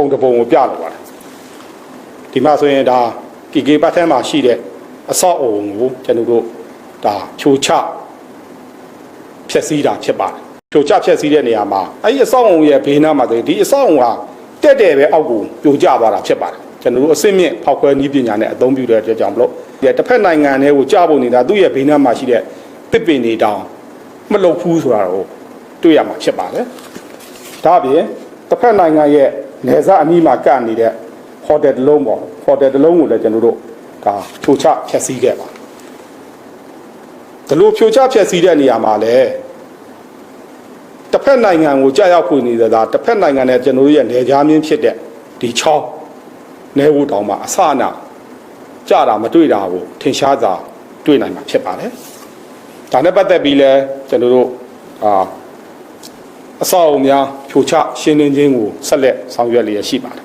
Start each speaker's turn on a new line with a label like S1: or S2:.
S1: ပုံတစ်ပုံကိုပြလိုပါတယ်ဒီမှာဆိုရင်ဒါ KK ပတ်ထဲမှာရှိတဲ့အဆောက်အုံကိုကျွန်တော်တို့ဒါဖြိုချဖျက်ဆီးတာဖြစ်ပါတယ်ဖြိုချဖျက်ဆီးတဲ့နေရာမှာအဲ့ဒီအဆောက်အုံရဲ့ဘေးနားမှာဆိုရင်ဒီအဆောက်အုံကတက်တယ်ပဲအောက်ကိုပြိုကျသွားတာဖြစ်ပါတယ်ကျွန်တော်တို့အစစ်မြင့်ဖောက်ခွဲနည်းပညာနဲ့အသုံးပြုတဲ့အတွက်ကြောင့်မလို့ဒီတစ်ဖက်နိုင်ငံတွေကိုကြားဖို့နေတာသူ့ရဲ့ဘေးနားမှာရှိတဲ့တစ်ပင်တွေတောင်မလုံဘူးဆိုတာတော့တွေ့ရမှာဖြစ်ပါတယ်ဒါ့အပြင်တစ်ဖက်နိုင်ငံရဲ့ နေစားအနီးမှာကပ်နေတဲ့ဟိုတယ်တစ်လုံးပေါ့ဟိုတယ်တစ်လုံးကိုလည်းကျွန်တော်တို့ဒါဖြိုချဖျက်ဆီးခဲ့ပါဒီလိုဖြိုချဖျက်ဆီးတဲ့နေရာမှာလည်းတစ်ဖက်နိုင်ငံကိုကြာရောက်ဖွနေတဲ့ဒါတစ်ဖက်နိုင်ငံနဲ့ကျွန်တော်တို့ရဲ့နေကြားမင်းဖြစ်တဲ့ဒီချောင်းနေဝတောင်မှာအစအနကြတာမတွေ့တာကိုထင်ရှားစွာတွေ့နိုင်မှာဖြစ်ပါတယ်ဒါနဲ့ပတ်သက်ပြီးလဲကျွန်တော်တို့အာ အဆောက်အအုံများဖြိုချရှင်းလင်းခြင်းကိုဆက်လက်ဆောင်ရွက်လျက်ရှိပါတယ်